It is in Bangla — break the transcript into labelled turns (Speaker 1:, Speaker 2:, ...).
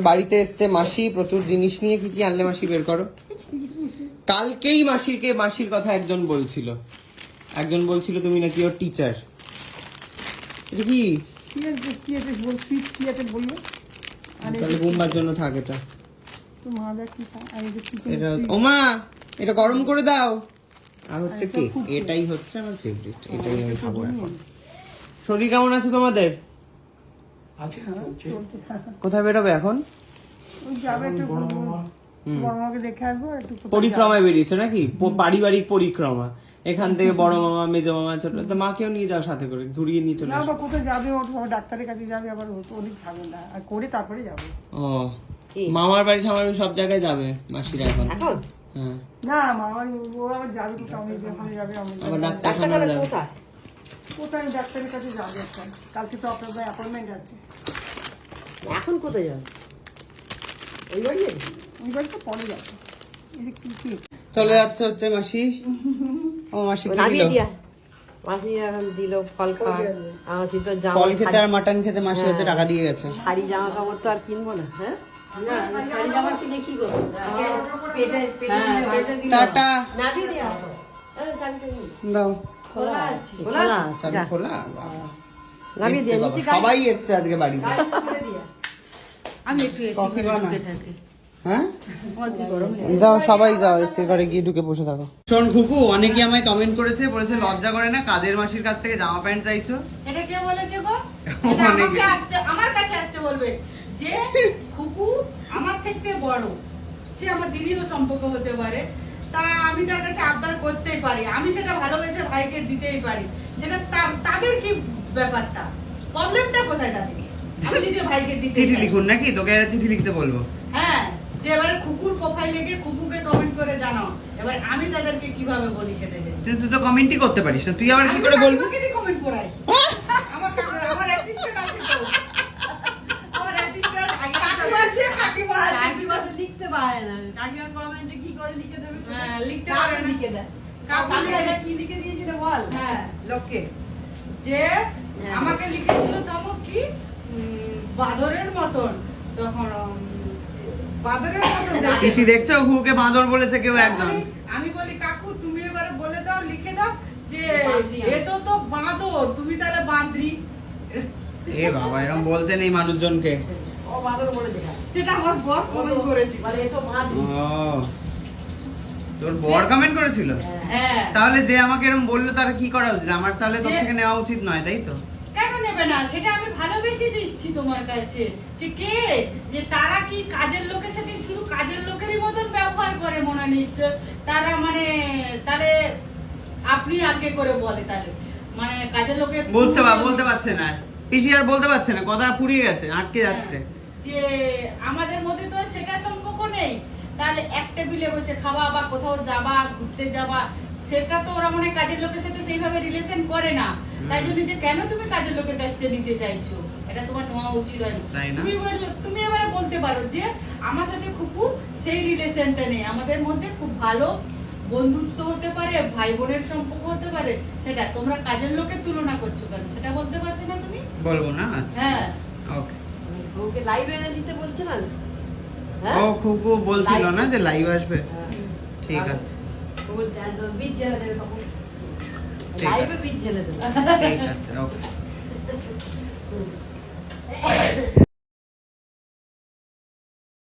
Speaker 1: বাড়িতে এসছে মাসি, প্রচুর জিনিস নিয়ে, কি কি আনলে মাসি বের করো? কালকেই মাসিকে, মাসির কথা একজন বলছিল। একজন বলছিল, তুমি নাকি ওর টিচার কি? জন্য
Speaker 2: তো
Speaker 1: গরম করে দাও। আর হচ্ছে এটাই হচ্ছে এটাই শরীর কেমন আছে তোমাদের?
Speaker 3: আছে চলছে।
Speaker 1: কোথায় বেরোবে এখন?
Speaker 2: যাবে একটু
Speaker 3: বড় মামা।
Speaker 2: বড় মাকে দেখে আসব একটু
Speaker 1: পরিক্রমায় বেরিয়েছো নাকি? পারিবারিক পরিক্রমা। এখান থেকে বড় মামা মেজো মামা ছোট তো মাকেও নিয়ে যাও সাথে করে ঘুরিয়ে নিয়ে চলে
Speaker 2: না বা কোথায় যাবে ও ডাক্তারের কাছে যাবে আবার থাকবে না আর করে তারপরে যাবে।
Speaker 1: ও। মামার বাড়ি সামার সব জায়গায় যাবে মাসিরা এখন। হ্যাঁ।
Speaker 2: না মামার ও আবার যাবে কোথাও আমি যাবে আমি
Speaker 1: আবার ডাক্তারখানা যাবে
Speaker 4: কোথায়
Speaker 2: ডাক্তারের কাছে যাবে একটা? কালকে তো আপনার অ্যাপয়েন্টমেন্ট আছে।
Speaker 4: এখন কোথায় যাবে? ওই বাড়ি যাবি?
Speaker 2: ওই বাড়ি তো পরে যাবে। এটা কি কি?
Speaker 1: চলে যাচ্ছে হচ্ছে মাসি। ও মাসি কি দিল?
Speaker 4: মাসি এখন দিল ফল খাওয়া আমার তো জামা
Speaker 1: ফল খেতে আর মাটন খেতে মাসি হচ্ছে টাকা দিয়ে গেছে।
Speaker 4: শাড়ি জামা কাপড় তো আর কিনবো না হ্যাঁ? পেটে পেটে
Speaker 1: টাটা। দাও।
Speaker 4: খোলা আছে
Speaker 1: চাবি খোলা বাবা।
Speaker 4: নামিয়ে
Speaker 1: এসছে
Speaker 4: দিয়া
Speaker 1: বাবা,
Speaker 4: নিচে গাড়ি
Speaker 1: সবাই এসছে আজকে বাড়িতে।
Speaker 5: আমি একটু এসি
Speaker 1: কফি
Speaker 5: করে
Speaker 1: বানা
Speaker 5: ঢুকে থাকি।
Speaker 1: হ্যাঁ?
Speaker 5: আমার কি গরম
Speaker 1: যাও সবাই যাও এসে ঘরে গিয়ে ঢুকে বসে থাকো। শোন খুকু অনেকে আমায় কমেন্ট করেছে বলেছে লজ্জা করে না কাদের মাসির কাছ থেকে জামা প্যান্ট চাইছো?
Speaker 5: এটা কে বলেছে গো?
Speaker 1: অনেকে।
Speaker 5: আমার কাছে আসতে বলবে যে খুকু আমার থেকে বড়। সে আমার দিদিও সম্পর্ক হতে পারে। তা আমি তার কাছে আবদার করতেই পারি। আমি সেটা ভালোবেসে ভাইকে দিতেই পারি। সেটা তার- তাদের কি ব্যাপারটা? প্রবলেমটা কোথায় তাদের? আমি যদি ভাইকে দিতে
Speaker 1: চিঠি লিখুন নাকি? তোকে একটা চিঠি লিখতে বলব।
Speaker 5: হ্যাঁ যে এবারে কুকুর প্রোফাইল লিখে কুকুকে কমেন্ট করে জানাও। এবার আমি তাদেরকে কীভাবে বলি সেটা
Speaker 1: তুই তুই তো কমেন্টই করতে পারিস না। তুই আবার কি করে বলবি?
Speaker 5: কাকিমাকে কমেন্ট করাই আমার আমার অ্যাসিস্ট্যান্ট আছে তো। আমার অ্যাসিস্ট্যান্ট কাকিমা আছে কাকিমা আছে।
Speaker 4: কাকিমা লিখতে পারে না। কাকিমা কি করে লিখে দেবে
Speaker 5: হ্যাঁ, লিখতে পারে না।
Speaker 4: লিখে দেয়? কি লিখে দিয়েছিল বল?
Speaker 5: হ্যাঁ। লোকে যে
Speaker 4: হ্যাঁ।
Speaker 5: আমাকে লিখেছিল কি? বাদরের মতন। তখন বাদরের মতন।
Speaker 1: দেখছ? খুকে বাঁদর বলেছে কেউ একজন।
Speaker 5: আমি- বলি কাকু তুমি এবারে বলে দাও লিখে দাও যে এ তো তো বাঁদর তুমি তাহলে বাঁদরি।
Speaker 1: এ বাবা এরকম বলতে নেই মানুষজনকে।
Speaker 4: ও বাদর বলে দেখা
Speaker 5: সেটা আমার বর কমেন্ট করেছে।
Speaker 4: বলে এ তো
Speaker 1: ও। তোর বর কমেন্ট করেছিল?
Speaker 5: হ্যাঁ।
Speaker 1: তাহলে যে আমাকে এরকম বলল তার কি করা উচিত? আমার তাহলে তোর থেকে নেওয়া উচিত নয় তাই তো?
Speaker 5: কেন নেবে না? সেটা আমি ভালোবেসে দিচ্ছি তোমার কাছে। যে কে? যে তারা কি কাজের লোকের সাথে শুধু কাজের লোকেরই মতন ব্যবহার করে মনে নিশ্চয়? তারা মানে তাহলে আপনি আগে করে বলে তাহলে। মানে কাজের লোকে
Speaker 1: বলতে বলতে পারছে না। পিসি আর বলতে পারছে না কথা পুড়িয়ে গেছে আটকে যাচ্ছে।
Speaker 5: যে আমাদের মধ্যে তো সেটা সম্পর্ক নেই। তাহলে এক টেবিলে বসে খাওয়া বা কোথাও যাবা ঘুরতে যাবা সেটা তো ওরা মনে কাজের লোকের সাথে সেইভাবে রিলেশন করে না। তাই জন্য যে কেন তুমি কাজের লোকের কাছ থেকে নিতে চাইছো? এটা তোমার নেওয়া উচিত হয়নি। তুমি বললে তুমি এবারে বলতে পারো যে আমার সাথে খুব সেই রিলেশনটা নেই। আমাদের মধ্যে খুব ভালো বন্ধুত্ব হতে পারে ভাই বোনের সম্পর্ক হতে পারে। সেটা তোমরা কাজের লোকের তুলনা করছ কেন? সেটা বলতে পারছ না তুমি?
Speaker 1: বলব না? আচ্ছা।
Speaker 5: হ্যাঁ।
Speaker 1: ওকে
Speaker 4: ওকে লাইভ এনে দিতে বলছে না?
Speaker 1: ও খুকু বলছিল না যে লাইভ আসবে।
Speaker 4: হ্যাঁ।
Speaker 1: ঠিক আছে। ঠিক আছে। ওকে